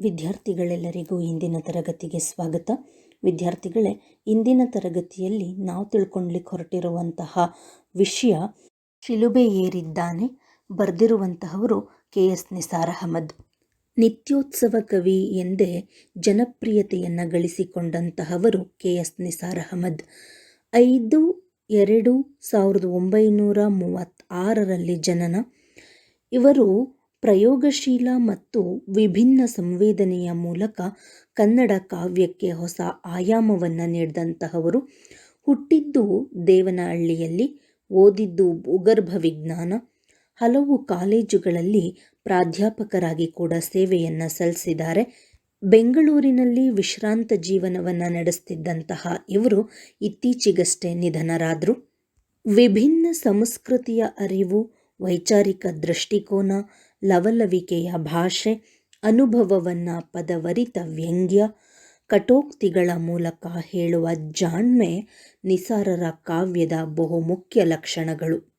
ವಿದ್ಯಾರ್ಥಿಗಳೆಲ್ಲರಿಗೂ ಇಂದಿನ ತರಗತಿಗೆ ಸ್ವಾಗತ. ವಿದ್ಯಾರ್ಥಿಗಳೇ, ಇಂದಿನ ತರಗತಿಯಲ್ಲಿ ನಾವು ತಿಳ್ಕೊಳ್ಲಿಕ್ಕೆ ಹೊರಟಿರುವಂತಹ ವಿಷಯ ಶಿಲುಬೆ ಏರಿದ್ದಾನೆ ಬರೆದಿರುವಂತಹವರು ಕೆ. ಎಸ್. ನಿಸಾರ್ ಅಹಮದ್. ನಿತ್ಯೋತ್ಸವ ಕವಿ ಎಂದೇ ಜನಪ್ರಿಯತೆಯನ್ನು ಗಳಿಸಿಕೊಂಡಂತಹವರು ಕೆ. ಎಸ್. ನಿಸಾರ್ ಅಹಮದ್. ಐದು ಎರಡು ಸಾವಿರದ ಒಂಬೈನೂರ ಮೂವತ್ತಾರರಲ್ಲಿ ಜನನ. ಇವರು ಪ್ರಯೋಗಶೀಲ ಮತ್ತು ವಿಭಿನ್ನ ಸಂವೇದನೆಯ ಮೂಲಕ ಕನ್ನಡ ಕಾವ್ಯಕ್ಕೆ ಹೊಸ ಆಯಾಮವನ್ನು ನೀಡಿದಂತಹವರು ಹುಟ್ಟಿದ್ದು ದೇವನಹಳ್ಳಿಯಲ್ಲಿ, ಓದಿದ್ದು ಭೂಗರ್ಭ ವಿಜ್ಞಾನ, ಹಲವು ಕಾಲೇಜುಗಳಲ್ಲಿ ಪ್ರಾಧ್ಯಾಪಕರಾಗಿ ಕೂಡ ಸೇವೆಯನ್ನು ಸಲ್ಲಿಸಿದ್ದಾರೆ. ಬೆಂಗಳೂರಿನಲ್ಲಿ ವಿಶ್ರಾಂತ ಜೀವನವನ್ನು ನಡೆಸ್ತಿದ್ದಂತಹ ಇವರು ಇತ್ತೀಚೆಗಷ್ಟೇ ನಿಧನರಾದರು. ವಿಭಿನ್ನ ಸಂಸ್ಕೃತಿಯ ಅರಿವು, ವೈಚಾರಿಕ ದೃಷ್ಟಿಕೋನ ಲವಲವಿಕೆಯ ಭಾಷೆ, ಅನುಭವವನ್ನು ಪದವರಿತ ವ್ಯಂಗ್ಯ ಕಟೋಕ್ತಿಗಳ ಮೂಲಕ ಹೇಳುವ ಜಾಣ್ಮೆ ನಿಸಾರರ ಕಾವ್ಯದ ಬಹುಮುಖ್ಯ ಲಕ್ಷಣಗಳು.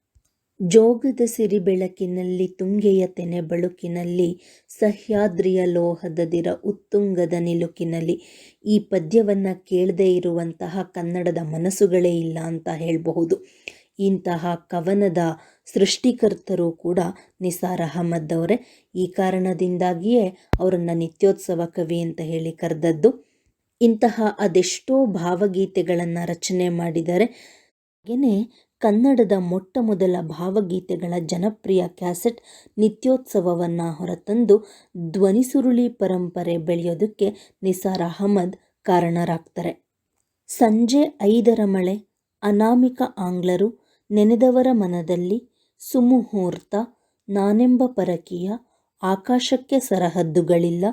ಜೋಗದ ಸಿರಿಬೆಳಕಿನಲ್ಲಿ, ತುಂಗೆಯ ತೆನೆ ಬಳುಕಿನಲ್ಲಿ, ಸಹ್ಯಾದ್ರಿಯ ಲೋಹದದಿರ ಉತ್ತುಂಗದ ನಿಲುಕಿನಲ್ಲಿ, ಈ ಪದ್ಯವನ್ನು ಕೇಳದೇ ಇರುವಂತಹ ಕನ್ನಡದ ಮನಸ್ಸುಗಳೇ ಇಲ್ಲ ಅಂತ ಹೇಳಬಹುದು. ಇಂತಹ ಕವನದ ಸೃಷ್ಟಿಕರ್ತರು ಕೂಡ ನಿಸಾರ್ ಅಹಮದ್ ಅವರೇ. ಈ ಕಾರಣದಿಂದಾಗಿಯೇ ಅವರನ್ನು ನಿತ್ಯೋತ್ಸವ ಕವಿ ಅಂತ ಹೇಳಿ ಕರೆದದ್ದು. ಇಂತಹ ಅದೆಷ್ಟೋ ಭಾವಗೀತೆಗಳನ್ನು ರಚನೆ ಮಾಡಿದ್ದಾರೆ ಹಾಗೆಯೇ ಕನ್ನಡದ ಮೊಟ್ಟ ಮೊದಲ ಭಾವಗೀತೆಗಳ ಜನಪ್ರಿಯ ಕ್ಯಾಸೆಟ್ ನಿತ್ಯೋತ್ಸವವನ್ನು ಹೊರತಂದು ಧ್ವನಿಸುರುಳಿ ಪರಂಪರೆ ಬೆಳೆಯೋದಕ್ಕೆ ನಿಸಾರ್ ಅಹಮದ್ ಕಾರಣರಾಗ್ತಾರೆ. ಸಂಜೆ ಐದರ ಮಳೆ, ಅನಾಮಿಕ ಆಂಗ್ಲರು ನೆನೆದವರ ಮನದಲ್ಲಿ ಸುಮುಹೂರ್ತ ನಾನೆಂಬ ಪರಕೀಯ ಆಕಾಶಕ್ಕೆ ಸರಹದ್ದುಗಳಿಲ್ಲ,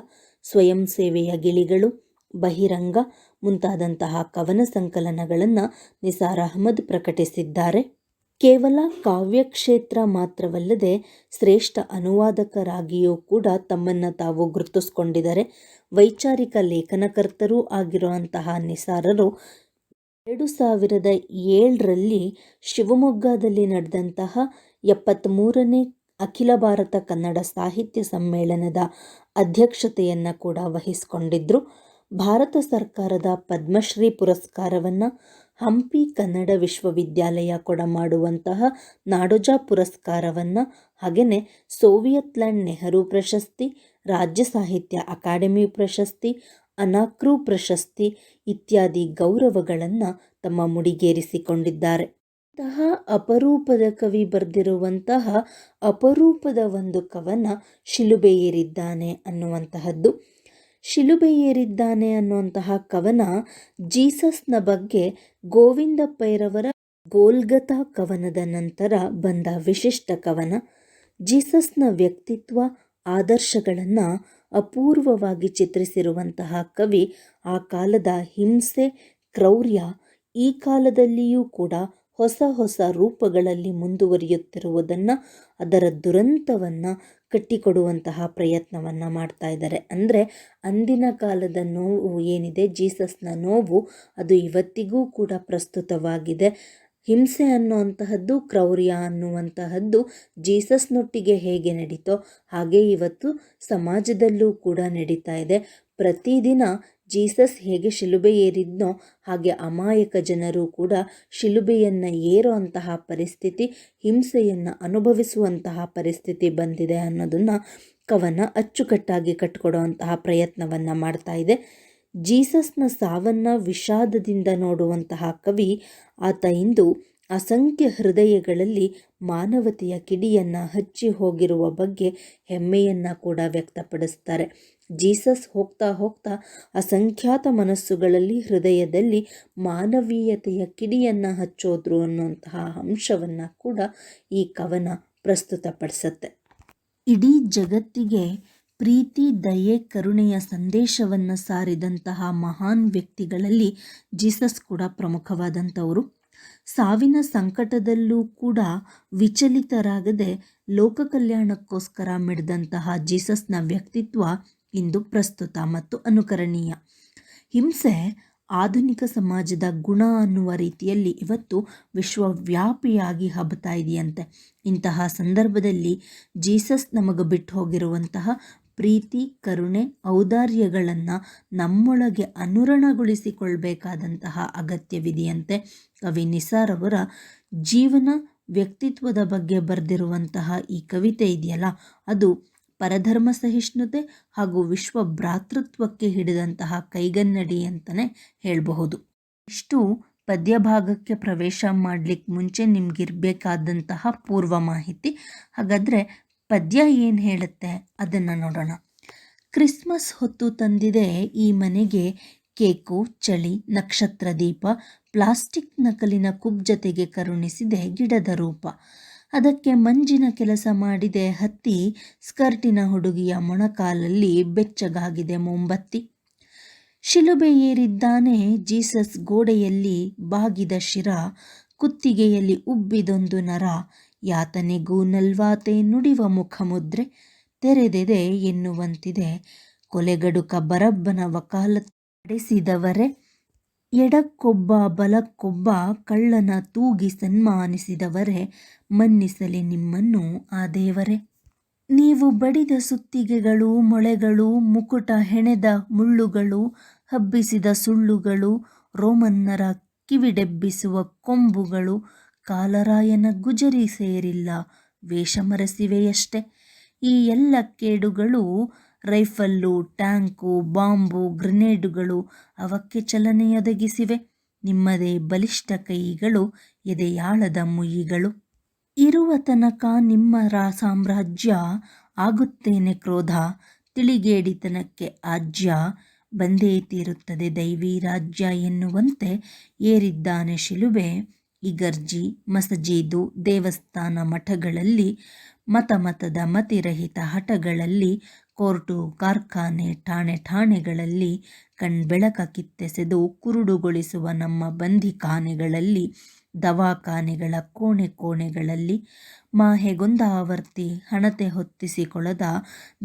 ಸ್ವಯಂ ಸೇವೆಯ ಗಿಳಿಗಳು, ಬಹಿರಂಗ ಮುಂತಾದಂತಹ ಕವನ ಸಂಕಲನಗಳನ್ನು ನಿಸಾರ್ ಅಹಮದ್ ಪ್ರಕಟಿಸಿದ್ದಾರೆ. ಕೇವಲ ಕಾವ್ಯಕ್ಷೇತ್ರ ಮಾತ್ರವಲ್ಲದೆ ಶ್ರೇಷ್ಠ ಅನುವಾದಕರಾಗಿಯೂ ಕೂಡ ತಮ್ಮನ್ನು ತಾವು ಗುರುತಿಸ್ಕೊಂಡಿದ್ದಾರೆ. ವೈಚಾರಿಕ ಲೇಖನಕರ್ತರೂ ಆಗಿರುವಂತಹ ನಿಸಾರರು ಎರಡು ಸಾವಿರದ ಏಳರಲ್ಲಿ ಶಿವಮೊಗ್ಗದಲ್ಲಿ ನಡೆದಂತಹ ಎಪ್ಪತ್ತ್ಮೂರನೇ ಅಖಿಲ ಭಾರತ ಕನ್ನಡ ಸಾಹಿತ್ಯ ಸಮ್ಮೇಳನದ ಅಧ್ಯಕ್ಷತೆಯನ್ನು ಕೂಡ ವಹಿಸಿಕೊಂಡಿದ್ದರು ಭಾರತ ಸರ್ಕಾರದ ಪದ್ಮಶ್ರೀ ಪುರಸ್ಕಾರವನ್ನು ಹಂಪಿ ಕನ್ನಡ ವಿಶ್ವವಿದ್ಯಾಲಯ ಕೊಡಮಾಡುವಂತಹ ನಾಡೋಜ ಪುರಸ್ಕಾರವನ್ನು ಹಾಗೆಯೇ ಸೋವಿಯತ್ ಲ್ಯಾಂಡ್ ನೆಹರು ಪ್ರಶಸ್ತಿ, ರಾಜ್ಯ ಸಾಹಿತ್ಯ ಅಕಾಡೆಮಿ ಪ್ರಶಸ್ತಿ ಅನಾಕ್ರೂ ಪ್ರಶಸ್ತಿ ಇತ್ಯಾದಿ ಗೌರವಗಳನ್ನು ತಮ್ಮ ಮುಡಿಗೇರಿಸಿಕೊಂಡಿದ್ದಾರೆ. ಇಂತಹ ಅಪರೂಪದ ಕವಿ ಬರೆದಿರುವಂತಹ ಅಪರೂಪದ ಒಂದು ಕವನ ಶಿಲುಬೆ ಏರಿದ್ದಾನೆ ಅನ್ನುವಂತಹದ್ದು. ಶಿಲುಬೆ ಏರಿದ್ದಾನೆ ಅನ್ನುವಂತಹ ಕವನ ಜೀಸಸ್ನ ಬಗ್ಗೆ ಗೋವಿಂದ ಪೈರವರ ಗೋಲ್ಗತಾ ಕವನದ ನಂತರ ಬಂದ ವಿಶಿಷ್ಟ ಕವನ. ಜೀಸಸ್ನ ವ್ಯಕ್ತಿತ್ವ, ಆದರ್ಶಗಳನ್ನು ಅಪೂರ್ವವಾಗಿ ಚಿತ್ರಿಸಿರುವಂತಹ ಕವಿ ಆ ಕಾಲದ ಹಿಂಸೆ, ಕ್ರೌರ್ಯ ಈ ಕಾಲದಲ್ಲಿಯೂ ಕೂಡ ಹೊಸ ಹೊಸ ರೂಪಗಳಲ್ಲಿ ಮುಂದುವರಿಯುತ್ತಿರುವುದನ್ನು, ಅದರ ದುರಂತವನ್ನು ಕಟ್ಟಿಕೊಡುವಂತಹ ಪ್ರಯತ್ನವನ್ನು ಮಾಡ್ತಾ ಇದ್ದಾರೆ. ಅಂದರೆ ಅಂದಿನ ಕಾಲದ ನೋವು ಏನಿದೆ, ಜೀಸಸ್ನ ನೋವು ಅದು ಇವತ್ತಿಗೂ ಕೂಡ ಪ್ರಸ್ತುತವಾಗಿದೆ. ಹಿಂಸೆ ಅನ್ನುವಂತಹದ್ದು, ಕ್ರೌರ್ಯ ಅನ್ನುವಂತಹದ್ದು ಜೀಸಸ್ನೊಟ್ಟಿಗೆ ಹೇಗೆ ನಡೀತೋ ಹಾಗೆ ಇವತ್ತು ಸಮಾಜದಲ್ಲೂ ಕೂಡ ನಡೀತಾ ಇದೆ. ಪ್ರತಿದಿನ ಜೀಸಸ್ ಹೇಗೆ ಶಿಲುಬೆ ಏರಿದ್ನೋ ಹಾಗೆ ಅಮಾಯಕ ಜನರು ಕೂಡ ಶಿಲುಬೆಯನ್ನು ಏರುವಂತಹ ಪರಿಸ್ಥಿತಿ, ಹಿಂಸೆಯನ್ನು ಅನುಭವಿಸುವಂತಹ ಪರಿಸ್ಥಿತಿ ಬಂದಿದೆ ಅನ್ನೋದನ್ನು ಕವನ ಅಚ್ಚುಕಟ್ಟಾಗಿ ಕಟ್ಟಿಕೊಡುವಂತಹ ಪ್ರಯತ್ನವನ್ನು ಮಾಡ್ತಾ ಇದೆ. ಜೀಸಸ್ನ ಸಾವನ್ನು ವಿಷಾದದಿಂದ ನೋಡುವಂತಹ ಕವಿ ಆತ ಇಂದು ಅಸಂಖ್ಯ ಹೃದಯಗಳಲ್ಲಿ ಮಾನವತೆಯ ಕಿಡಿಯನ್ನು ಹಚ್ಚಿ ಹೋಗಿರುವ ಬಗ್ಗೆ ಹೆಮ್ಮೆಯನ್ನು ಕೂಡ ವ್ಯಕ್ತಪಡಿಸ್ತಾರೆ. ಜೀಸಸ್ ಹೋಗ್ತಾ ಹೋಗ್ತಾ ಅಸಂಖ್ಯಾತ ಮನಸ್ಸುಗಳಲ್ಲಿ ಹೃದಯದಲ್ಲಿ ಮಾನವೀಯತೆಯ ಕಿಡಿಯನ್ನು ಹಚ್ಚೋದ್ರು ಅನ್ನುವಂತಹ ಅಂಶವನ್ನು ಕೂಡ ಈ ಕವನ ಪ್ರಸ್ತುತಪಡಿಸುತ್ತೆ. ಇಡೀ ಜಗತ್ತಿಗೆ ಪ್ರೀತಿ, ದಯೆ, ಕರುಣೆಯ ಸಂದೇಶವನ್ನು ಸಾರಿದಂತಹ ಮಹಾನ್ ವ್ಯಕ್ತಿಗಳಲ್ಲಿ ಜೀಸಸ್ ಕೂಡ ಪ್ರಮುಖವಾದಂಥವರು. ಸಾವಿನ ಸಂಕಟದಲ್ಲೂ ಕೂಡ ವಿಚಲಿತರಾಗದೆ ಲೋಕ ಕಲ್ಯಾಣಕ್ಕೋಸ್ಕರ ಮಿಡಿದಂತಹ ಜೀಸಸ್ನ ವ್ಯಕ್ತಿತ್ವ ಇಂದು ಪ್ರಸ್ತುತ ಮತ್ತು ಅನುಕರಣೀಯ. ಹಿಂಸೆ ಆಧುನಿಕ ಸಮಾಜದ ಗುಣ ಅನ್ನುವ ರೀತಿಯಲ್ಲಿ ಇವತ್ತು ವಿಶ್ವವ್ಯಾಪಿಯಾಗಿ ಹಬ್ಬತಾ ಇದೆಯಂತೆ. ಇಂತಹ ಸಂದರ್ಭದಲ್ಲಿ ಜೀಸಸ್ ನಮಗೆ ಬಿಟ್ಟು ಹೋಗಿರುವಂತಹ ಪ್ರೀತಿ, ಕರುಣೆ, ಔದಾರ್ಯಗಳನ್ನು ನಮ್ಮೊಳಗೆ ಅನುರಣಗೊಳಿಸಿಕೊಳ್ಬೇಕಾದಂತಹ ಅಗತ್ಯವಿದೆಯಂತೆ ಕವಿ ನಿಸಾರ್ ಅವರ ಜೀವನ ವ್ಯಕ್ತಿತ್ವದ ಬಗ್ಗೆ ಬರೆದಿರುವಂತಹ ಈ ಕವಿತೆ ಇದೆಯಲ್ಲ, ಅದು ಪರಧರ್ಮ ಸಹಿಷ್ಣುತೆ ಹಾಗೂ ವಿಶ್ವ ಭ್ರಾತೃತ್ವಕ್ಕೆ ಹಿಡಿದಂತಹ ಕೈಗನ್ನಡಿ ಅಂತಲೇ ಹೇಳಬಹುದು. ಇಷ್ಟು ಪದ್ಯ ಭಾಗಕ್ಕೆ ಪ್ರವೇಶ ಮಾಡಲಿಕ್ಕೆ ಮುಂಚೆ ನಿಮಗಿರಬೇಕಾದಂತಹ ಪೂರ್ವ ಮಾಹಿತಿ. ಹಾಗಾದರೆ ಪದ್ಯ ಏನು ಹೇಳುತ್ತೆ ಅದನ್ನು ನೋಡೋಣ. ಕ್ರಿಸ್ಮಸ್ ಹೊತ್ತು ತಂದಿದೆ ಈ ಮನೆಗೆ ಕೇಕು, ಚಳಿ, ನಕ್ಷತ್ರ ದೀಪ, ಪ್ಲಾಸ್ಟಿಕ್ ನಕಲಿನ ಕುಬ್ ಕುಬ್ಜತೆಗೆ ಕರುಣಿಸಿದೆ ಗಿಡದ ರೂಪ. ಅದಕ್ಕೆ ಮಂಜಿನ ಕೆಲಸ ಮಾಡಿದೆ. ಹತ್ತಿ ಸ್ಕರ್ಟಿನ ಹುಡುಗಿಯ ಮೊಣಕಾಲಲ್ಲಿ ಬೆಚ್ಚಗಾಗಿದೆ ಮೊಂಬತ್ತಿ. ಶಿಲುಬೆ ಏರಿದ್ದಾನೆ. ಜೀಸಸ್ ಗೋಡೆಯಲ್ಲಿ ಬಾಗಿದ ಶಿರ ಕುತ್ತಿಗೆಯಲ್ಲಿ ಉಬ್ಬಿದೊಂದು ನರ. ಯಾತನೆಗೂ ನಲ್ವಾತೆ ನುಡಿವ ಮುಖಮುದ್ರೆ. ತೆರೆದೆದೆ ಎನ್ನುವಂತಿದೆ. ಕೊಲೆಗಡುಕ ಬರಬ್ಬನ ವಕಾಲತ್ ನಡೆಸಿದವರೇ. ಎಡಕ್ಕೊಬ್ಬ, ಬಲಕ್ಕೊಬ್ಬ ಕಳ್ಳನ ತೂಗಿ ಸನ್ಮಾನಿಸಿದವರೇ, ಮನ್ನಿಸಲಿ ನಿಮ್ಮನ್ನು ಆ ದೇವರೇ. ನೀವು ಬಡಿದ ಸುತ್ತಿಗೆಗಳು, ಮೊಳೆಗಳು, ಮುಕುಟ ಹೆಣೆದ ಮುಳ್ಳುಗಳು, ಹಬ್ಬಿಸಿದ ಸುಳ್ಳುಗಳು, ರೋಮನ್ನರ ಕಿವಿಡೆಬ್ಬಿಸುವ ಕೊಂಬುಗಳು, ಕಾಲರಾಯನ ಗುಜರಿ ಸೇರಿಲ್ಲ, ವೇಷ ಮರೆಸಿವೆಯಷ್ಟೆ. ಈ ಎಲ್ಲ ಕೇಡುಗಳು ರೈಫಲ್ಲು, ಟ್ಯಾಂಕು, ಬಾಂಬು, ಗ್ರೆನೇಡುಗಳು ಅವಕ್ಕೆ ಚಲನೆಯೊದಗಿಸಿವೆ. ನಿಮ್ಮದೇ ಬಲಿಷ್ಠ ಕೈಗಳು, ಎದೆಯಾಳದ ಮುಯಿಗಳು. ಇರುವ ತನಕ ನಿಮ್ಮ ರಾ ಸಾಮ್ರಾಜ್ಯ ಆಗುತ್ತೇನೆ ಕ್ರೋಧ. ತಿಳಿಗೇಡಿತನಕ್ಕೆ ಆಜ್ಯ. ಬಂದೇ ತೀರುತ್ತದೆ ದೈವಿ ರಾಜ್ಯ ಎನ್ನುವಂತೆ ಏರಿದ್ದಾನೆ ಶಿಲುಬೆ. ಇಗರ್ಜಿ, ಮಸಜೀದು, ದೇವಸ್ಥಾನ ಮಠಗಳಲ್ಲಿ ಮತ ಮತದ ಮತಿರಹಿತ ಹಠಗಳಲ್ಲಿ ಕೋರ್ಟು, ಕಾರ್ಖಾನೆ, ಠಾಣೆ, ಠಾಣೆಗಳಲ್ಲಿ ಕಣ್ಬೆಳಕ ಕಿತ್ತೆಸೆದು ಕುರುಡುಗೊಳಿಸುವ ನಮ್ಮ ಬಂದಿಖಾನೆಗಳಲ್ಲಿ ದವಾಖಾನೆಗಳ ಕೋಣೆ ಕೋಣೆಗಳಲ್ಲಿ ಮಾಹೆಗೊಂದಾವರ್ತಿ ಹಣತೆ ಹೊತ್ತಿಸಿಕೊಳ್ಳದ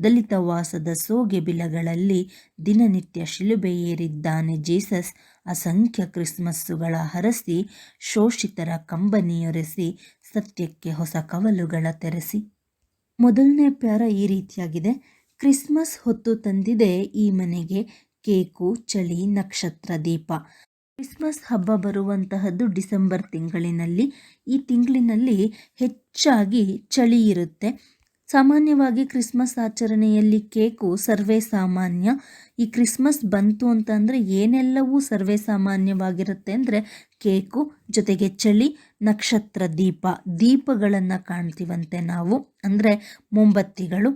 ದಲಿತವಾಸದ ಸೋಗೆ ಬಿಲಗಳಲ್ಲಿ ದಿನನಿತ್ಯ ಶಿಲುಬೆ ಏರಿದ್ದಾನೆ ಜೀಸಸ್. ಅಸಂಖ್ಯ ಕ್ರಿಸ್ಮಸ್ಸುಗಳ ಹರಸಿ ಶೋಷಿತರ ಕಂಬನಿಯೊರೆಸಿ ಸತ್ಯಕ್ಕೆ ಹೊಸ ಕವಲುಗಳ ತೆರೆಸಿ. ಮೊದಲನೇ ಪ್ಯಾರ ಈ ರೀತಿಯಾಗಿದೆ. ಕ್ರಿಸ್ಮಸ್ ಹೊತ್ತು ತಂದಿದೆ ಈ ಮನೆಗೆ ಕೇಕು, ಚಳಿ, ನಕ್ಷತ್ರ, ದೀಪ. ಕ್ರಿಸ್ಮಸ್ ಹಬ್ಬ ಬರುವಂತಹದ್ದು ಡಿಸೆಂಬರ್ ತಿಂಗಳಿನಲ್ಲಿ. ಈ ತಿಂಗಳಿನಲ್ಲಿ ಹೆಚ್ಚಾಗಿ ಚಳಿ ಇರುತ್ತೆ. ಸಾಮಾನ್ಯವಾಗಿ ಕ್ರಿಸ್ಮಸ್ ಆಚರಣೆಯಲ್ಲಿ ಕೇಕು ಸರ್ವೇ ಸಾಮಾನ್ಯ. ಈ ಕ್ರಿಸ್ಮಸ್ ಬಂತು ಅಂತಂದರೆ ಏನೆಲ್ಲವೂ ಸರ್ವೇ ಸಾಮಾನ್ಯವಾಗಿರುತ್ತೆ ಅಂದರೆ ಕೇಕು, ಜೊತೆಗೆ ಚಳಿ, ನಕ್ಷತ್ರ, ದೀಪ. ದೀಪಗಳನ್ನು ಕಾಣ್ತೀವಂತೆ ನಾವು. ಅಂದರೆ ಮೊಂಬತ್ತಿಗಳು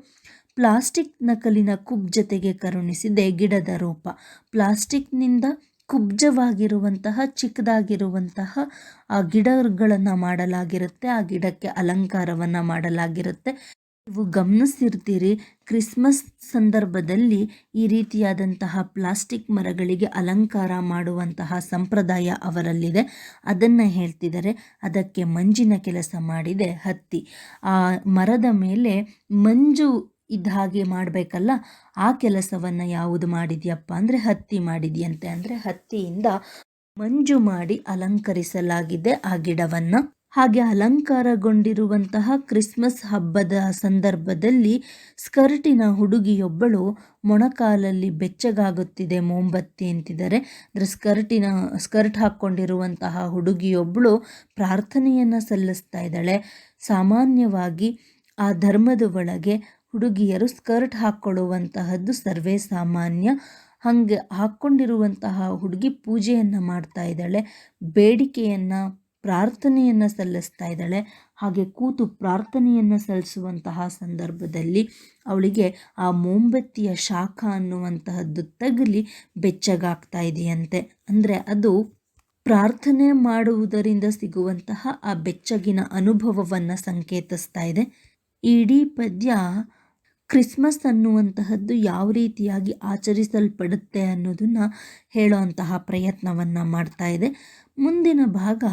ಪ್ಲಾಸ್ಟಿಕ್ ನಕಲಿನ ಕುಬ್ಜತೆಗೆ ಕರುಣಿಸಿದೆ ಗಿಡದ ರೂಪ. ಪ್ಲಾಸ್ಟಿಕ್ನಿಂದ ಕುಬ್ಜವಾಗಿರುವಂತಹ, ಚಿಕ್ಕದಾಗಿರುವಂತಹ ಆ ಗಿಡಗಳನ್ನು ಮಾಡಲಾಗಿರುತ್ತೆ, ಆ ಗಿಡಕ್ಕೆ ಅಲಂಕಾರವನ್ನು ಮಾಡಲಾಗಿರುತ್ತೆ. ನೀವು ಗಮನಿಸಿರ್ತೀರಿ, ಕ್ರಿಸ್ಮಸ್ ಸಂದರ್ಭದಲ್ಲಿ ಈ ರೀತಿಯಾದಂತಹ ಪ್ಲಾಸ್ಟಿಕ್ ಮರಗಳಿಗೆ ಅಲಂಕಾರ ಮಾಡುವಂತಹ ಸಂಪ್ರದಾಯ ಅವರಲ್ಲಿದೆ. ಅದನ್ನು ಹೇಳ್ತಿದ್ದಾರೆ, ಅದಕ್ಕೆ ಮಂಜಿನ ಕೆಲಸ ಮಾಡಿದೆ ಹತ್ತಿ. ಆ ಮರದ ಮೇಲೆ ಮಂಜು ಇದ್ದ ಹಾಗೆ ಮಾಡಬೇಕಲ್ಲ, ಆ ಕೆಲಸವನ್ನು ಯಾವುದು ಮಾಡಿದ್ಯಪ್ಪ ಅಂದರೆ ಹತ್ತಿ ಮಾಡಿದೆಯಂತೆ ಅಂದರೆ ಹತ್ತಿಯಿಂದ ಮಂಜು ಮಾಡಿ ಅಲಂಕರಿಸಲಾಗಿದೆ ಆ ಗಿಡವನ್ನು. ಹಾಗೆ ಅಲಂಕಾರಗೊಂಡಿರುವಂತಹ ಕ್ರಿಸ್ಮಸ್ ಹಬ್ಬದ ಸಂದರ್ಭದಲ್ಲಿ ಸ್ಕರ್ಟಿನ ಹುಡುಗಿಯೊಬ್ಬಳು ಮೊಣಕಾಲಲ್ಲಿ ಬೆಚ್ಚಗಾಗುತ್ತಿದೆ ಮೋಂಬತ್ತಿ ಅಂತಿದ್ದಾರೆ ಅಂದರೆ ಸ್ಕರ್ಟಿನ, ಸ್ಕರ್ಟ್ ಹಾಕ್ಕೊಂಡಿರುವಂತಹ ಹುಡುಗಿಯೊಬ್ಬಳು ಪ್ರಾರ್ಥನೆಯನ್ನು ಸಲ್ಲಿಸ್ತಾ ಇದ್ದಾಳೆ. ಸಾಮಾನ್ಯವಾಗಿ ಆ ಧರ್ಮದ ಒಳಗೆ ಹುಡುಗಿಯರು ಸ್ಕರ್ಟ್ ಹಾಕ್ಕೊಳ್ಳುವಂತಹದ್ದು ಸರ್ವೇ ಸಾಮಾನ್ಯ. ಹಾಗೆ ಹಾಕ್ಕೊಂಡಿರುವಂತಹ ಹುಡುಗಿ ಪೂಜೆಯನ್ನು ಮಾಡ್ತಾ ಇದ್ದಾಳೆ, ಬೇಡಿಕೆಯನ್ನು, ಪ್ರಾರ್ಥನೆಯನ್ನು ಸಲ್ಲಿಸ್ತಾ ಇದ್ದಾಳೆ, ಹಾಗೆ ಕೂತು ಪ್ರಾರ್ಥನೆಯನ್ನು ಸಲ್ಲಿಸುವಂತಹ ಸಂದರ್ಭದಲ್ಲಿ ಅವಳಿಗೆ ಆ ಮೋಂಬತ್ತಿಯ ಶಾಖ ಅನ್ನುವಂತಹದ್ದು ತಗಲಿ ಬೆಚ್ಚಗಾಗ್ತಾ ಇದೆಯಂತೆ. ಅಂದರೆ ಅದು ಪ್ರಾರ್ಥನೆ ಮಾಡುವುದರಿಂದ ಸಿಗುವಂತಹ ಆ ಬೆಚ್ಚಗಿನ ಅನುಭವವನ್ನು ಸಂಕೇತಿಸ್ತಾ ಇದೆ. ಇಡೀ ಪದ್ಯ ಕ್ರಿಸ್ಮಸ್ ಅನ್ನುವಂತಹದ್ದು ಯಾವ ರೀತಿಯಾಗಿ ಆಚರಿಸಲ್ಪಡುತ್ತೆ ಅನ್ನೋದನ್ನು ಹೇಳುವಂತಹ ಪ್ರಯತ್ನವನ್ನು ಮಾಡ್ತಾ ಇದೆ. ಮುಂದಿನ ಭಾಗ,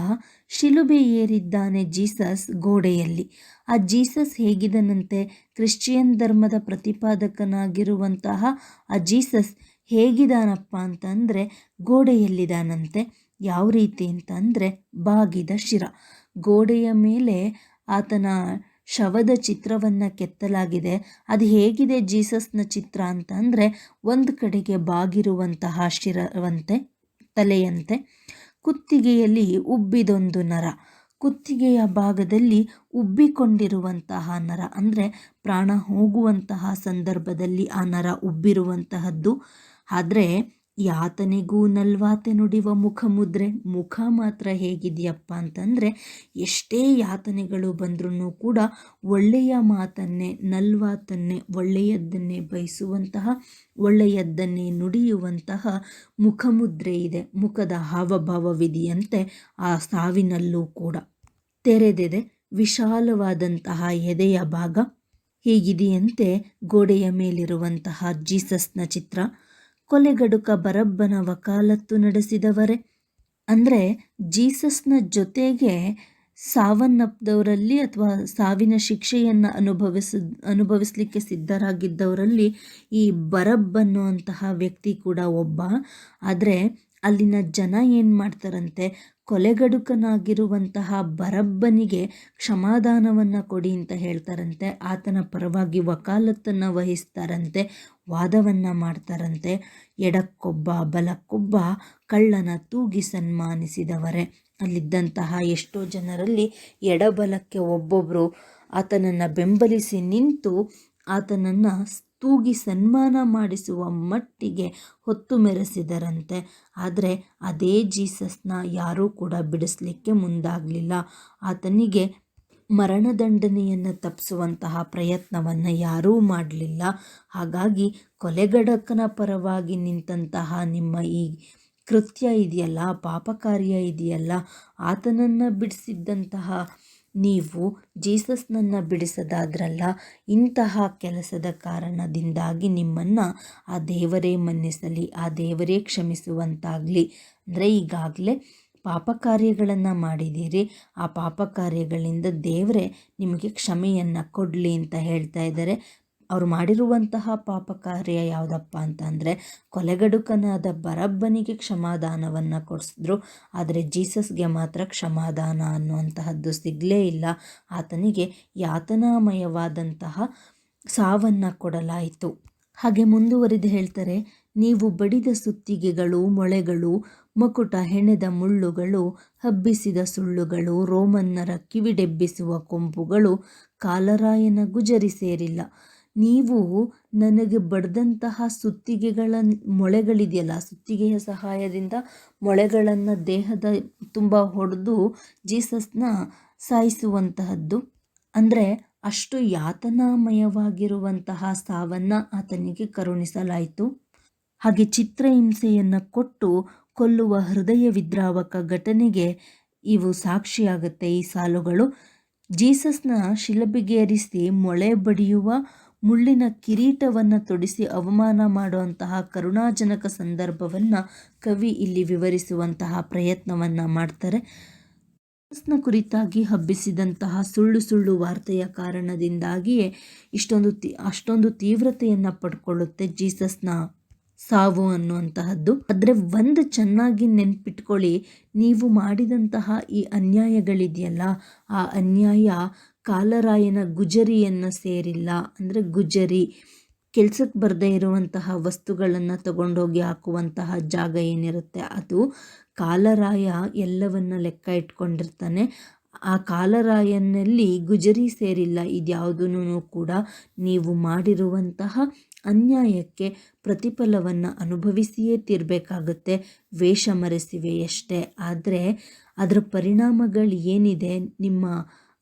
ಶಿಲುಬೆ ಏರಿದ್ದಾನೆ ಜೀಸಸ್ ಗೋಡೆಯಲ್ಲಿ. ಆ ಜೀಸಸ್ ಹೇಗಿದನಂತೆ? ಕ್ರಿಶ್ಚಿಯನ್ ಧರ್ಮದ ಪ್ರತಿಪಾದಕನಾಗಿರುವಂತಹ ಆ ಜೀಸಸ್ ಹೇಗಿದಾನಪ್ಪ ಅಂತಂದರೆ ಗೋಡೆಯಲ್ಲಿದ್ದಾನಂತೆ ಯಾವ ರೀತಿ ಅಂತಂದರೆ, ಬಾಗಿದ ಶಿರ. ಗೋಡೆಯ ಮೇಲೆ ಆತನ ಶವದ ಚಿತ್ರವನ್ನು ಕೆತ್ತಲಾಗಿದೆ. ಅದು ಹೇಗಿದೆ ಜೀಸಸ್ನ ಚಿತ್ರ ಅಂತ ಅಂದರೆ ಒಂದು ಕಡೆಗೆ ಬಾಗಿರುವಂತಹ ಶಿರವಂತೆ, ತಲೆಯಂತೆ, ಕುತ್ತಿಗೆಯಲ್ಲಿ ಉಬ್ಬಿದೊಂದು ನರ. ಕುತ್ತಿಗೆಯ ಭಾಗದಲ್ಲಿ ಉಬ್ಬಿಕೊಂಡಿರುವಂತಹ ನರ ಅಂದರೆ ಪ್ರಾಣ ಹೋಗುವಂತಹ ಸಂದರ್ಭದಲ್ಲಿ ಆ ನರ ಉಬ್ಬಿರುವಂತಹದ್ದು. ಆದರೆ ಯಾತನೆಗೂ ನಲ್ವಾತೆ ನುಡಿವ ಮುಖಮುದ್ರೆ, ಮುಖ ಮಾತ್ರ ಹೇಗಿದೆಯಪ್ಪ ಅಂತಂದರೆ, ಎಷ್ಟೇ ಯಾತನೆಗಳು ಬಂದ್ರೂ ಕೂಡ ಒಳ್ಳೆಯ ಮಾತನ್ನೇ, ನಲ್ವಾತನ್ನೇ ಒಳ್ಳೆಯದನ್ನೇ ಬಯಸುವಂತಹ ಒಳ್ಳೆಯದನ್ನೇ ನುಡಿಯುವಂತಹ ಮುಖಮುದ್ರೆ ಇದೆ, ಮುಖದ ಹಾವಭಾವವಿದೆಯಂತೆ ಆ ಸಾವಿನಲ್ಲೂ ಕೂಡ. ತೆರೆದಿದೆ ವಿಶಾಲವಾದಂತಹ ಎದೆಯ ಭಾಗ ಹೀಗಿದೆಯಂತೆ ಗೋಡೆಯ ಮೇಲಿರುವಂತಹ ಜೀಸಸ್ನ ಚಿತ್ರ. ಕೊಲೆಗಡುಕ ಬರಬ್ಬನ ವಕಾಲತ್ತು ನಡೆಸಿದವರೇ? ಅಂದರೆ ಜೀಸಸ್ನ ಜೊತೆಗೆ ಸಾವನ್ನಪ್ಪದವರಲ್ಲಿ ಅಥವಾ ಸಾವಿನ ಶಿಕ್ಷೆಯನ್ನು ಅನುಭವಿಸ, ಅನುಭವಿಸಲಿಕ್ಕೆ ಸಿದ್ಧರಾಗಿದ್ದವರಲ್ಲಿ ಈ ಬರಬ್ ಅನ್ನುವಂತಹ ವ್ಯಕ್ತಿ ಕೂಡ ಒಬ್ಬ. ಆದರೆ ಅಲ್ಲಿನ ಜನ ಏನು ಮಾಡ್ತಾರಂತೆ? ಕೊಲೆಗಡುಕನಾಗಿರುವಂತಹ ಬರಬ್ಬನಿಗೆ ಕ್ಷಮಾದಾನವನ್ನು ಕೊಡಿ ಅಂತ ಹೇಳ್ತಾರಂತೆ. ಆತನ ಪರವಾಗಿ ವಕಾಲತ್ತನ್ನು ವಹಿಸ್ತಾರಂತೆ, ವಾದವನ್ನು ಮಾಡ್ತಾರಂತೆ. ಎಡಕ್ಕೊಬ್ಬ, ಬಲಕ್ಕೊಬ್ಬ, ಕಳ್ಳನ ತೂಗಿ ಸನ್ಮಾನಿಸಿದವರೇ. ಅಲ್ಲಿದ್ದಂತಹ ಎಷ್ಟೋ ಜನರಲ್ಲಿ ಎಡಬಲಕ್ಕೆ ಒಬ್ಬೊಬ್ಬರು ಆತನನ್ನು ಬೆಂಬಲಿಸಿ ನಿಂತು ಆತನನ್ನು ತೂಗಿ ಸನ್ಮಾನ ಮಾಡಿಸುವ ಮಟ್ಟಿಗೆ ಹೊತ್ತು ಮೆರೆಸಿದರಂತೆ. ಆದರೆ ಅದೇ ಜೀಸಸ್ನ ಯಾರೂ ಕೂಡ ಬಿಡಿಸಲಿಕ್ಕೆ ಮುಂದಾಗಲಿಲ್ಲ. ಆತನಿಗೆ ಮರಣದಂಡನೆಯನ್ನು ತಪ್ಪಿಸುವಂತಹ ಪ್ರಯತ್ನವನ್ನು ಯಾರೂ ಮಾಡಲಿಲ್ಲ. ಹಾಗಾಗಿ ಕೊಲೆಗಡಕನ ಪರವಾಗಿ ನಿಂತಹ ನಿಮ್ಮ ಈ ಕೃತ್ಯ ಇದೆಯಲ್ಲ, ಪಾಪಕಾರ್ಯ ಇದೆಯಲ್ಲ, ಆತನನ್ನು ಬಿಡಿಸಿದ್ದಂತಹ ನೀವು ಜೀಸಸ್ನನ್ನು ಬಿಡಿಸದಾದ್ರಲ್ಲ, ಇಂತಹ ಕೆಲಸದ ಕಾರಣದಿಂದಾಗಿ ನಿಮ್ಮನ್ನು ಆ ದೇವರೇ ಮನ್ನಿಸಲಿ, ಆ ದೇವರೇ ಕ್ಷಮಿಸುವಂತಾಗಲಿ. ಅಂದರೆ ಈಗಾಗಲೇ ಪಾಪ ಕಾರ್ಯಗಳನ್ನು ಮಾಡಿದ್ದೀರಿ. ಆ ಪಾಪ ಕಾರ್ಯಗಳಿಂದ ದೇವರೇ ನಿಮಗೆ ಕ್ಷಮೆಯನ್ನು ಕೊಡಲಿ ಅಂತ ಹೇಳ್ತಾ ಇದ್ದಾರೆ. ಅವರು ಮಾಡಿರುವಂತಹ ಪಾಪ ಕಾರ್ಯ ಯಾವುದಪ್ಪ ಅಂತಂದರೆ ಕೊಲೆಗಡುಕನಾದ ಬರಬ್ಬನಿಗೆ ಕ್ಷಮಾದಾನವನ್ನು ಕೊಡಿಸಿದ್ರು. ಆದರೆ ಜೀಸಸ್ಗೆ ಮಾತ್ರ ಕ್ಷಮಾದಾನ ಅನ್ನುವಂತಹದ್ದು ಸಿಗಲೇ ಇಲ್ಲ. ಆತನಿಗೆ ಯಾತನಾಮಯವಾದಂತಹ ಸಾವನ್ನು ಕೊಡಲಾಯಿತು. ಹಾಗೆ ಮುಂದುವರಿದು ಹೇಳ್ತಾರೆ, ನೀವು ಬಡಿದ ಸುತ್ತಿಗೆಗಳು, ಮೊಳೆಗಳು, ಮುಕುಟ, ಹೆಣೆದ ಮುಳ್ಳುಗಳು, ಹಬ್ಬಿಸಿದ ಸುಳ್ಳುಗಳು, ರೋಮನ್ನರ ಕಿವಿಡೆಬ್ಬಿಸುವ ಕೊಂಪುಗಳು ಕಾಲರಾಯನ ಗುಜರಿ ಸೇರಿಲ್ಲ. ನೀವು ನನಗೆ ಬಡ್ದಂತಹ ಸುತ್ತಿಗೆಗಳ ಮೊಳೆಗಳಿದೆಯಲ್ಲ, ಸುತ್ತಿಗೆಯ ಸಹಾಯದಿಂದ ಮೊಳೆಗಳನ್ನು ದೇಹದ ತುಂಬ ಹೊಡೆದು ಜೀಸಸ್ನ ಸಾಯಿಸುವಂತಹದ್ದು. ಅಂದರೆ ಅಷ್ಟು ಯಾತನಾಮಯವಾಗಿರುವಂತಹ ಸಾವನ್ನು ಆತನಿಗೆ ಕರುಣಿಸಲಾಯಿತು. ಹಾಗೆ ಚಿತ್ರಹಿಂಸೆಯನ್ನು ಕೊಟ್ಟು ಕೊಲ್ಲುವ ಹೃದಯ ವಿದ್ರಾವಕ ಘಟನೆಗೆ ಇವು ಸಾಕ್ಷಿಯಾಗುತ್ತೆ ಈ ಸಾಲುಗಳು. ಜೀಸಸ್ನ ಶಿಲಬಿಗೇರಿಸಿ ಮೊಳೆ ಬಡಿಯುವ ಮುಳ್ಳಿನ ಕಿರೀಟವನ್ನು ತೊಡಿಸಿ ಅವಮಾನ ಮಾಡುವಂತಹ ಕರುಣಾಜನಕ ಸಂದರ್ಭವನ್ನು ಕವಿ ಇಲ್ಲಿ ವಿವರಿಸುವಂತಹ ಪ್ರಯತ್ನವನ್ನು ಮಾಡ್ತಾರೆ. ನ ಕುರಿತಾಗಿ ಹಬ್ಬಿಸಿದಂತಹ ಸುಳ್ಳು ಸುಳ್ಳು ವಾರ್ತೆಯ ಕಾರಣದಿಂದಾಗಿಯೇ ಇಷ್ಟೊಂದು ಅಷ್ಟೊಂದು ತೀವ್ರತೆಯನ್ನು ಪಡ್ಕೊಳ್ಳುತ್ತೆ ಜೀಸಸ್ನ ಸಾವು ಅನ್ನುವಂತಹದ್ದು. ಆದರೆ ಒಂದು ಚೆನ್ನಾಗಿ ನೆನ್ಪಿಟ್ಕೊಳ್ಳಿ, ನೀವು ಮಾಡಿದಂತಹ ಈ ಅನ್ಯಾಯಗಳಿದೆಯಲ್ಲ, ಆ ಅನ್ಯಾಯ ಕಾಲರಾಯನ ಗುಜರಿಯನ್ನು ಸೇರಿಲ್ಲ. ಅಂದರೆ ಗುಜರಿ ಕೆಲಸಕ್ಕೆ ಬರದೇ ಇರುವಂತಹ ವಸ್ತುಗಳನ್ನು ತಗೊಂಡೋಗಿ ಹಾಕುವಂತಹ ಜಾಗ ಏನಿರುತ್ತೆ, ಅದು ಕಾಲರಾಯ ಎಲ್ಲವನ್ನು ಲೆಕ್ಕ ಇಟ್ಕೊಂಡಿರ್ತಾನೆ. ಆ ಕಾಲರಾಯನಲ್ಲಿ ಗುಜರಿ ಸೇರಿಲ್ಲ ಇದ್ಯಾವುದೂ ಕೂಡ ನೀವು ಮಾಡಿರುವಂತಹ ಅನ್ಯಾಯಕ್ಕೆ ಪ್ರತಿಫಲವನ್ನು ಅನುಭವಿಸಿಯೇ ತೀರಬೇಕಾಗುತ್ತೆ. ವೇಷ ಮರೆಸಿವೆಯಷ್ಟೇ ಆದರೆ ಅದರ ಪರಿಣಾಮಗಳು ಏನಿದೆ, ನಿಮ್ಮ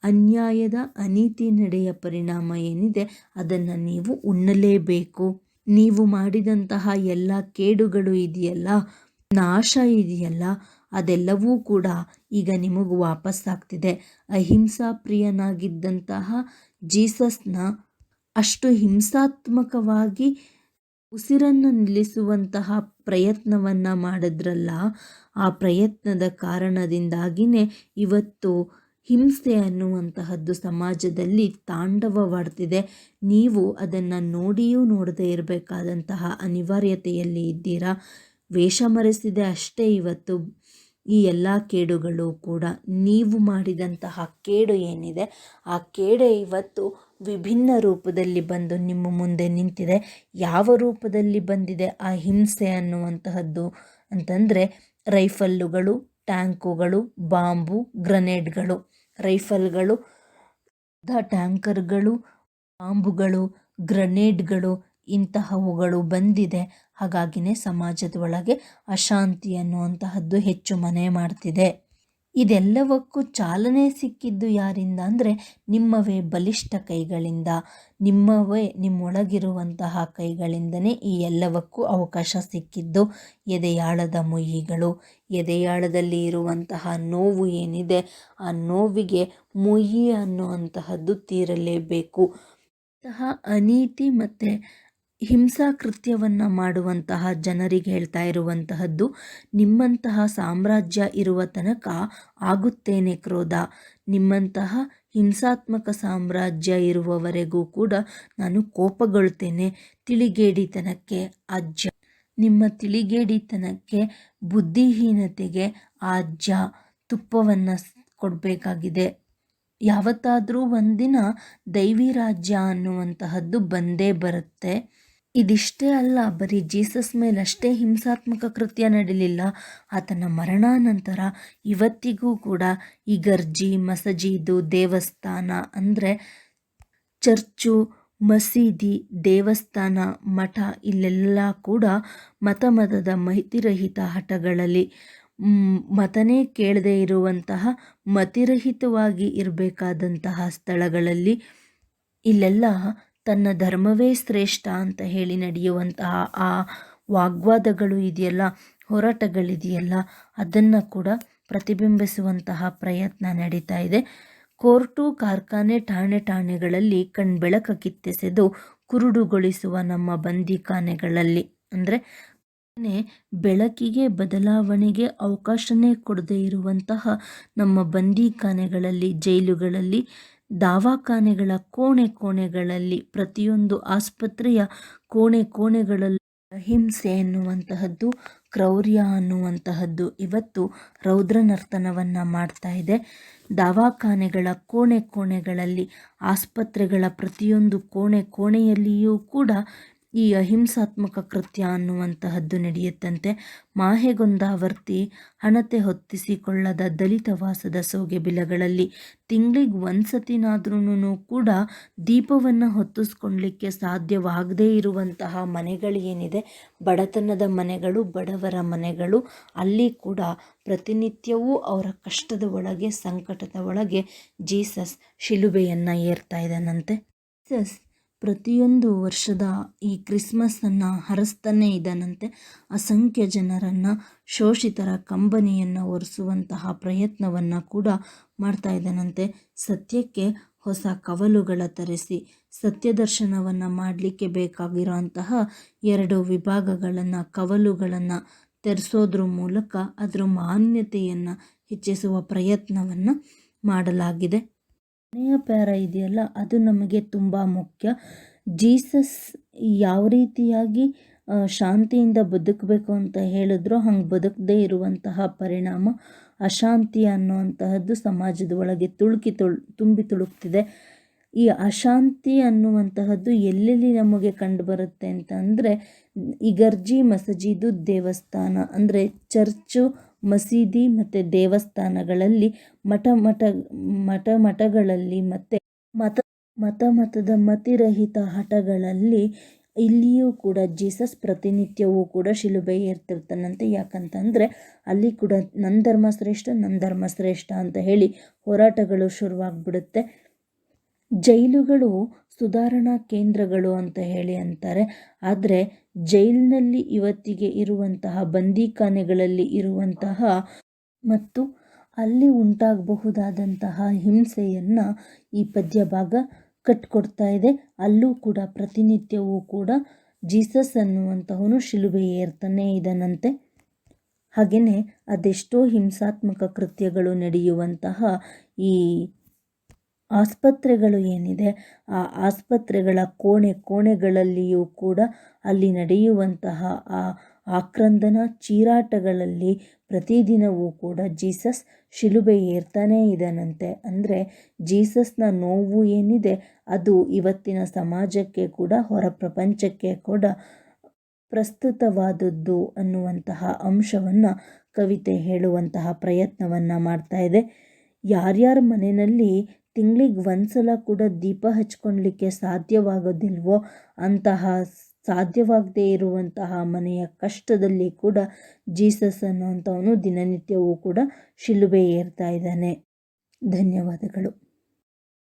ಅನ್ಯಾಯದ ಅನೀತಿ ನಡೆಯ ಪರಿಣಾಮ ಏನಿದೆ, ಅದನ್ನು ನೀವು ಉಣ್ಣಲೇಬೇಕು. ನೀವು ಮಾಡಿದಂತಹ ಎಲ್ಲ ಕೇಡುಗಳು ಇದೆಯಲ್ಲ, ನಾಶ ಇದೆಯಲ್ಲ, ಅದೆಲ್ಲವೂ ಕೂಡ ಈಗ ನಿಮಗೂ ವಾಪಸ್ಸಾಗ್ತಿದೆ. ಅಹಿಂಸಾ ಪ್ರಿಯನಾಗಿದ್ದಂತಹ ಜೀಸಸ್ನ ಅಷ್ಟು ಹಿಂಸಾತ್ಮಕವಾಗಿ ಉಸಿರನ್ನು ನಿಲ್ಲಿಸುವಂತಹ ಪ್ರಯತ್ನವನ್ನು ಮಾಡಿದ್ರಲ್ಲ, ಆ ಪ್ರಯತ್ನದ ಕಾರಣದಿಂದಾಗಿಯೇ ಇವತ್ತು ಹಿಂಸೆ ಅನ್ನುವಂತಹದ್ದು ಸಮಾಜದಲ್ಲಿ ತಾಂಡವವಾಡ್ತಿದೆ. ನೀವು ಅದನ್ನು ನೋಡಿಯೂ ನೋಡದೇ ಇರಬೇಕಾದಂತಹ ಅನಿವಾರ್ಯತೆಯಲ್ಲಿ ಇದ್ದೀರಾ? ವೇಷ ಮರೆಸಿದೆ ಅಷ್ಟೇ ಇವತ್ತು. ಈ ಎಲ್ಲ ಕೇಡುಗಳು ಕೂಡ ನೀವು ಮಾಡಿದಂತಹ ಕೇಡು ಏನಿದೆ? ಆ ಕೇಡೆ ಇವತ್ತು ವಿಭಿನ್ನ ರೂಪದಲ್ಲಿ ಬಂದು ನಿಮ್ಮ ಮುಂದೆ ನಿಂತಿದೆ. ಯಾವ ರೂಪದಲ್ಲಿ ಬಂದಿದೆ ಆ ಹಿಂಸೆ ಅನ್ನುವಂತಹದ್ದು ಅಂತಂದರೆ ರೈಫಲ್ಲುಗಳು, ಟ್ಯಾಂಕುಗಳು, ಬಾಂಬು, ಗ್ರನೇಡ್ಗಳು. ರೈಫಲ್ಗಳು ಟ್ಯಾಂಕರ್ಗಳು ಬಾಂಬುಗಳು ಗ್ರನೇಡ್ಗಳು ಇಂತಹವುಗಳು ಬಂದಿದೆ. ಹಾಗಾಗಿನೇ ಸಮಾಜದ ಒಳಗೆ ಅಶಾಂತಿ ಅನ್ನುವಂತಹದ್ದು ಹೆಚ್ಚು ಮನೆ ಮಾಡ್ತಿದೆ. ಇದೆಲ್ಲವಕ್ಕೂ ಚಾಲನೆ ಸಿಕ್ಕಿದ್ದು ಯಾರಿಂದ ಅಂದರೆ ನಿಮ್ಮವೇ ಬಲಿಷ್ಠ ಕೈಗಳಿಂದ, ನಿಮ್ಮವೇ ನಿಮ್ಮೊಳಗಿರುವಂತಹ ಕೈಗಳಿಂದನೇ ಈ ಎಲ್ಲವಕ್ಕೂ ಅವಕಾಶ ಸಿಕ್ಕಿದ್ದು. ಎದೆಯಾಳದ ಮುಯ್ಯಿಗಳು, ಎದೆಯಾಳದಲ್ಲಿ ಇರುವಂತಹ ನೋವು ಏನಿದೆ ಆ ನೋವಿಗೆ ಮುಯ್ಯಿ ಅನ್ನುವಂತಹದ್ದು ತೀರಲೇಬೇಕು. ಅಂತಹ ಅನೀತಿ ಮತ್ತು ಹಿಂಸಾ ಕೃತ್ಯವನ್ನು ಮಾಡುವಂತಹ ಜನರಿಗೆ ಹೇಳ್ತಾ ಇರುವಂತಹದ್ದು, ನಿಮ್ಮಂತಹ ಸಾಮ್ರಾಜ್ಯ ಇರುವ ತನಕ ಆಗುತ್ತೇನೆ ಕ್ರೋಧ. ನಿಮ್ಮಂತಹ ಹಿಂಸಾತ್ಮಕ ಸಾಮ್ರಾಜ್ಯ ಇರುವವರೆಗೂ ಕೂಡ ನಾನು ಕೋಪಗೊಳ್ತೇನೆ ತಿಳಿಗೇಡಿತನಕ್ಕೆ ಅಜ್ಜ ನಿಮ್ಮ ತಿಳಿಗೇಡಿತನಕ್ಕೆ ಬುದ್ಧಿಹೀನತೆಗೆ ಅಜ್ಜ ತುಪ್ಪವನ್ನು ಕೊಡಬೇಕಾಗಿದೆ. ಯಾವತ್ತಾದರೂ ಒಂದಿನ ದೈವಿ ರಾಜ್ಯ ಅನ್ನುವಂತಹದ್ದು ಬಂದೇ ಬರುತ್ತೆ. ಇದಿಷ್ಟೇ ಅಲ್ಲ, ಬರೀ ಜೀಸಸ್ ಮೇಲಷ್ಟೇ ಹಿಂಸಾತ್ಮಕ ಕೃತ್ಯ ನಡೆಯಲಿಲ್ಲ ಆತನ ಮರಣಾನಂತರ ಇವತ್ತಿಗೂ ಕೂಡ ಈ ಗರ್ಜಿ, ಮಸಜೀದು ದೇವಸ್ಥಾನ ಅಂದರೆ ಚರ್ಚು, ಮಸೀದಿ, ದೇವಸ್ಥಾನ, ಮಠ ಇಲ್ಲೆಲ್ಲ ಕೂಡ ಮತ ಮತದ ಮೈತಿರಹಿತ ಹಠಗಳಲ್ಲಿ ಮತನೇ ಕೇಳದೇ ಇರುವಂತಹ ಮತಿರಹಿತವಾಗಿ ಇರಬೇಕಾದಂತಹ ಸ್ಥಳಗಳಲ್ಲಿ ಇಲ್ಲೆಲ್ಲ ತನ್ನ ಧರ್ಮವೇ ಶ್ರೇಷ್ಠ ಅಂತ ಹೇಳಿ ನಡೆಯುವಂತಹ ಆ ವಾಗ್ವಾದಗಳು ಇದೆಯಲ್ಲ, ಹೋರಾಟಗಳಿದೆಯಲ್ಲ, ಅದನ್ನು ಕೂಡ ಪ್ರತಿಬಿಂಬಿಸುವಂತಹ ಪ್ರಯತ್ನ ನಡೀತಾ ಇದೆ. ಕೋರ್ಟು, ಕಾರ್ಖಾನೆ, ಠಾಣೆ ಠಾಣೆಗಳಲ್ಲಿ ಕಣ್ಬೆಳಕ ಕಿತ್ತೆಸೆದು ಕುರುಡುಗೊಳಿಸುವ ನಮ್ಮ ಬಂದಿಖಾನೆಗಳಲ್ಲಿ ಅಂದರೆ ಬೆಳಕಿಗೆ ಬದಲಾವಣೆಗೆ ಅವಕಾಶನೇ ಕೊಡದೇ ಇರುವಂತಹ ನಮ್ಮ ಬಂದಿಖಾನೆಗಳಲ್ಲಿ ಜೈಲುಗಳಲ್ಲಿ ದವಾಖಾನೆಗಳ ಕೋಣೆ ಕೋಣೆಗಳಲ್ಲಿ ಪ್ರತಿಯೊಂದು ಆಸ್ಪತ್ರೆಯ ಕೋಣೆ ಕೋಣೆಗಳಲ್ಲಿ ಅಹಿಂಸೆ ಎನ್ನುವಂತಹದ್ದು, ಕ್ರೌರ್ಯ ಅನ್ನುವಂತಹದ್ದು ಇವತ್ತು ರೌದ್ರ ನರ್ತನವನ್ನು ಮಾಡ್ತಾ ಇದೆ. ದವಾಖಾನೆಗಳ ಕೋಣೆ ಕೋಣೆಗಳಲ್ಲಿ ಆಸ್ಪತ್ರೆಗಳ ಪ್ರತಿಯೊಂದು ಕೋಣೆ ಕೋಣೆಯಲ್ಲಿಯೂ ಕೂಡ ಈ ಅಹಿಂಸಾತ್ಮಕ ಕೃತ್ಯ ಅನ್ನುವಂತಹದ್ದು ನಡೆಯುತ್ತಂತೆ. ಮಾಹೆಗೊಂದಾವರ್ತಿ ಹಣತೆ ಹೊತ್ತಿಸಿಕೊಳ್ಳದ ದಲಿತ ವಾಸದ ಸೋಗೆಬಿಲಗಳಲ್ಲಿ ತಿಂಗಳಿಗೆ ಒಂದ್ಸತಿನಾದ್ರೂ ಕೂಡ ದೀಪವನ್ನು ಹೊತ್ತಿಸ್ಕೊಳ್ಲಿಕ್ಕೆ ಸಾಧ್ಯವಾಗದೇ ಇರುವಂತಹ ಮನೆಗಳು ಏನಿದೆ ಬಡತನದ ಮನೆಗಳು, ಬಡವರ ಮನೆಗಳು, ಅಲ್ಲಿ ಕೂಡ ಪ್ರತಿನಿತ್ಯವೂ ಅವರ ಕಷ್ಟದ ಒಳಗೆ, ಸಂಕಟದ ಒಳಗೆ ಜೀಸಸ್ ಶಿಲುಬೆಯನ್ನು ಏರ್ತಾ ಇದ್ದಾನಂತೆ. ಜೀಸಸ್ ಪ್ರತಿಯೊಂದು ವರ್ಷದ ಈ ಕ್ರಿಸ್ಮಸ್ಸನ್ನು ಹರಸ್ತಾನೇ ಇದ್ದಾನಂತೆ ಅಸಂಖ್ಯ ಜನರನ್ನು ಶೋಷಿತರ ಕಂಬನಿಯನ್ನು ಒರೆಸುವಂತಹ ಪ್ರಯತ್ನವನ್ನು ಕೂಡ ಮಾಡ್ತಾ ಇದ್ದಾನಂತೆ. ಸತ್ಯಕ್ಕೆ ಹೊಸ ಕವಲುಗಳ ತರಿಸಿ, ಸತ್ಯದರ್ಶನವನ್ನು ಮಾಡಲಿಕ್ಕೆ ಬೇಕಾಗಿರೋಂತಹ ಎರಡು ವಿಭಾಗಗಳನ್ನು, ಕವಲುಗಳನ್ನು ತೆರೆಸೋದ್ರ ಮೂಲಕ ಅದರ ಮಾನ್ಯತೆಯನ್ನು ಹೆಚ್ಚಿಸುವ ಪ್ರಯತ್ನವನ್ನು ಮಾಡಲಾಗಿದೆ. ಕೊನೆಯ ಪ್ಯಾರ ಇದೆಯಲ್ಲ, ಅದು ನಮಗೆ ತುಂಬ ಮುಖ್ಯ. ಜೀಸಸ್ ಯಾವ ರೀತಿಯಾಗಿ ಶಾಂತಿಯಿಂದ ಬದುಕಬೇಕು ಅಂತ ಹೇಳಿದ್ರು ಹಂಗೆ ಬದುಕದೇ ಇರುವಂತಹ ಪರಿಣಾಮ ಅಶಾಂತಿ ಅನ್ನುವಂತಹದ್ದು ಸಮಾಜದ ಒಳಗೆ ತುಳುಕಿ ತುಳು, ತುಂಬಿ ತುಳುಕ್ತಿದೆ. ಈ ಅಶಾಂತಿ ಅನ್ನುವಂತಹದ್ದು ಎಲ್ಲೆಲ್ಲಿ ನಮಗೆ ಕಂಡುಬರುತ್ತೆ ಅಂತಂದರೆ ಇಗರ್ಜಿ ಮಸಜಿದು ದೇವಸ್ಥಾನ, ಅಂದರೆ ಚರ್ಚು ಮಸೀದಿ ಮತ್ತು ದೇವಸ್ಥಾನಗಳಲ್ಲಿ ಮಠ ಮಠ ಮಠ ಮಠಗಳಲ್ಲಿ ಮತ್ತು ಮತ ಮತ ಮತದ ಮತಿರಹಿತ ಹಠಗಳಲ್ಲಿ ಇಲ್ಲಿಯೂ ಕೂಡ ಜೀಸಸ್ ಪ್ರತಿನಿತ್ಯವೂ ಕೂಡ ಶಿಲುಬೆ ಏರ್ತಿರ್ತಾನಂತೆ. ಯಾಕಂತಂದರೆ ಅಲ್ಲಿ ಕೂಡ ನನ್ನ ಧರ್ಮ ಶ್ರೇಷ್ಠ ನನ್ನ ಧರ್ಮ ಶ್ರೇಷ್ಠ ಅಂತ ಹೇಳಿ ಹೋರಾಟಗಳು ಶುರುವಾಗ್ಬಿಡುತ್ತೆ. ಜೈಲುಗಳು ಸುಧಾರಣಾ ಕೇಂದ್ರಗಳು ಅಂತ ಹೇಳಿ ಅಂತಾರೆ. ಆದರೆ ಜೈಲಿನಲ್ಲಿ ಇವತ್ತಿಗೆ ಇರುವಂತಹ ಬಂದಿಖಾನೆಗಳಲ್ಲಿ ಇರುವಂತಹ ಮತ್ತು ಅಲ್ಲಿ ಉಂಟಾಗಬಹುದಾದಂತಹ ಹಿಂಸೆಯನ್ನು ಈ ಪದ್ಯ ಭಾಗ ಕಟ್ಕೊಡ್ತಾ ಇದೆ. ಅಲ್ಲೂ ಕೂಡ ಪ್ರತಿನಿತ್ಯವೂ ಕೂಡ ಜೀಸಸ್ ಅನ್ನುವಂತಹವನು ಶಿಲುಬೆ ಏರ್ತಾನೆ ಇದನಂತೆ ಹಾಗೆಯೇ ಅದೆಷ್ಟೋ ಹಿಂಸಾತ್ಮಕ ಕೃತ್ಯಗಳು ನಡೆಯುವಂತಹ ಈ ಆಸ್ಪತ್ರೆಗಳು ಏನಿದೆ, ಆ ಆಸ್ಪತ್ರೆಗಳ ಕೋಣೆ ಕೋಣೆಗಳಲ್ಲಿಯೂ ಕೂಡ ಅಲ್ಲಿ ನಡೆಯುವಂತಹ ಆ ಆಕ್ರಂದನ ಚೀರಾಟಗಳಲ್ಲಿ ಪ್ರತಿದಿನವೂ ಕೂಡ ಜೀಸಸ್ ಶಿಲುಬೆ ಏರ್ತಾನೇ ಇದ್ದಾನಂತೆ. ಅಂದರೆ ಜೀಸಸ್ನ ನೋವು ಏನಿದೆ, ಅದು ಇವತ್ತಿನ ಸಮಾಜಕ್ಕೆ ಕೂಡ, ಹೊರ ಪ್ರಪಂಚಕ್ಕೆ ಕೂಡ ಪ್ರಸ್ತುತವಾದದ್ದು ಅನ್ನುವಂತಹ ಅಂಶವನ್ನು ಕವಿತೆ ಹೇಳುವಂತಹ ಪ್ರಯತ್ನವನ್ನು ಮಾಡ್ತಾ ಇದೆ. ಯಾರ್ಯಾರ ಮನೆಯಲ್ಲಿ ತಿಂಗಳಿಗೆ ಒಂದ್ಸಲ ಕೂಡ ದೀಪ ಹಚ್ಕೊಳ್ಲಿಕ್ಕೆ ಸಾಧ್ಯವಾಗೋದಿಲ್ವೋ? ಅಂತಹ ಸಾಧ್ಯವಾಗದೇ ಇರುವಂತಹ ಮನೆಯ ಕಷ್ಟದಲ್ಲಿ ಕೂಡ ಜೀಸಸ್ ಅನ್ನುವಂಥವನು ದಿನನಿತ್ಯವೂ ಕೂಡ ಶಿಲುಬೆ ಏರ್ತಾ ಇದ್ದಾನೆ. ಧನ್ಯವಾದಗಳು.